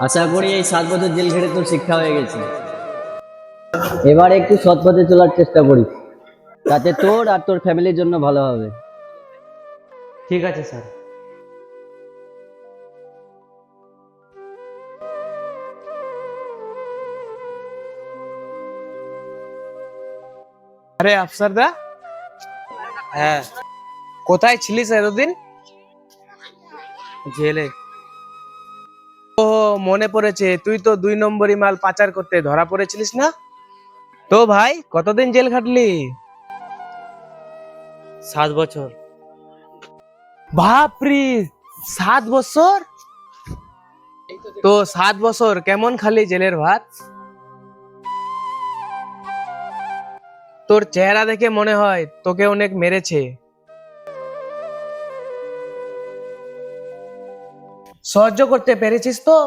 আশা করি এই সাত বছর জেল খেটে তোর শিক্ষা হয়ে গেছে। এবার একটু সৎ পথে চলার চেষ্টা করিস। তাতে তোর আর তোর ফ্যামিলির জন্য ভালো হবে। ঠিক আছে স্যার। আরে আফসার দা? হ্যাঁ। কোথায় ছিলিস এতদিন? জেলে। ও মনে পড়েছে তুই তো দুই নম্বরই মাল পাচার করতে ধরা পড়েছিলিস না? তো ভাই কতদিন জেল খাটলি? সাত বছর। বাপরি সাত বছর? তো সাত বছর কেমন খালি জেলের ভাত? তোর চেহারা দেখে মনে হয় তোকে অনেক মেরেছে। সহ্য করতে পেরেছিস তো?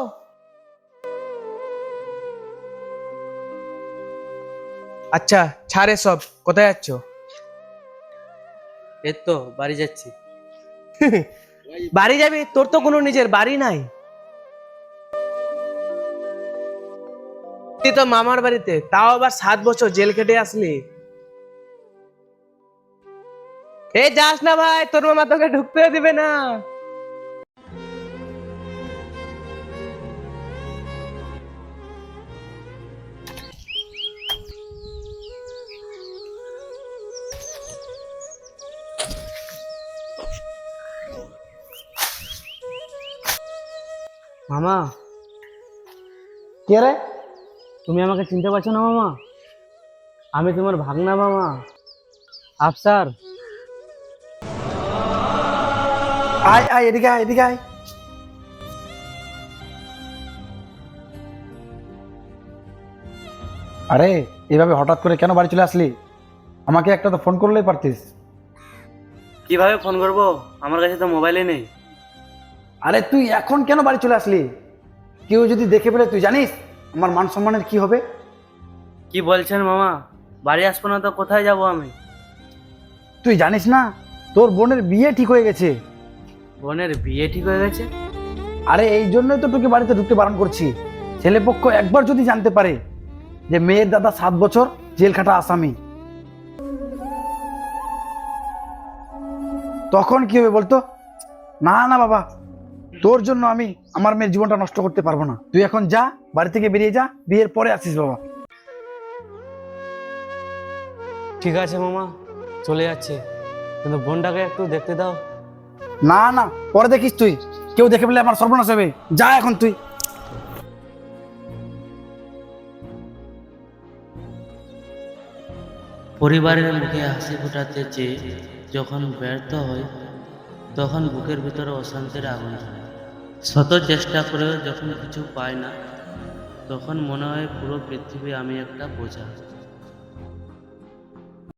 আচ্ছা ছাড়ে সব। কোথায় যাচ্ছ? এই তো বাড়ি যাচ্ছি। বাড়ি যাবি? তোর তো কোনো নিজের বাড়ি নাই। তুই তো মামার বাড়িতে তাও আবার সাত বছর জেল কেটে আসলি। এ যাস না ভাই তোর মামা তোকে ঢুকতে দিবে না। মামা। কে রে? তুমি আমাকে চিনতে পারছ না মামা? আমি তোমার ভাগনা মামা। আফসার আয় আয় এদিকে আয় এদিকে আয়। আরে এভাবে হঠাৎ করে কেন বাড়ি চলে আসলি? আমাকে একটা তো ফোন করলেই পারতিস। কীভাবে ফোন করব? আমার কাছে তো মোবাইলে নেই। আরে তুই এখন কেন বাড়ি চলে আসলি? কেউ যদি দেখে ফেলে তুই জানিস আমার মান সম্মানের কি হবে? কি বলছেন মামা? বাড়ি আসব না তো কোথায় যাব আমি? তুই জানিস না তোর বোনের বিয়ে ঠিক হয়ে গেছে। বোনের বিয়ে ঠিক হয়ে গেছে? আরে এই জন্যই তো তোকে বাড়িতে ঢুকতে বারণ করছি। ছেলেপক্ষ একবার যদি জানতে পারে যে মেয়ের দাদা সাত বছর জেল খাটা আসামি তখন কি হবে বলতো? না না বাবা তোর জন্য আমি আমার মেয়ের জীবনটা নষ্ট করতে পারব না। তুই এখন যা বাড়ি থেকে বেরিয়ে যা বিয়ের পরে আসিস বাবা। ঠিক আছে মামা চলে যাচ্ছে। কিন্তু বোনটাকে একটু দেখতে দাও। না না পরে দেখিস তুই। কেউ দেখে ফেলে আমার সর্বনাশ হবে। যা এখন তুই। পরিবারের মুখে হাসি ফোটাতে চেয়ে যখন ব্যর্থ হয় তখন বুকের ভিতরে অশান্তির আগুন শত চেষ্টা করেও যখন কিছু পায় না, তখন মনে হয় পুরো পৃথিবী আমি একটা বোঝা।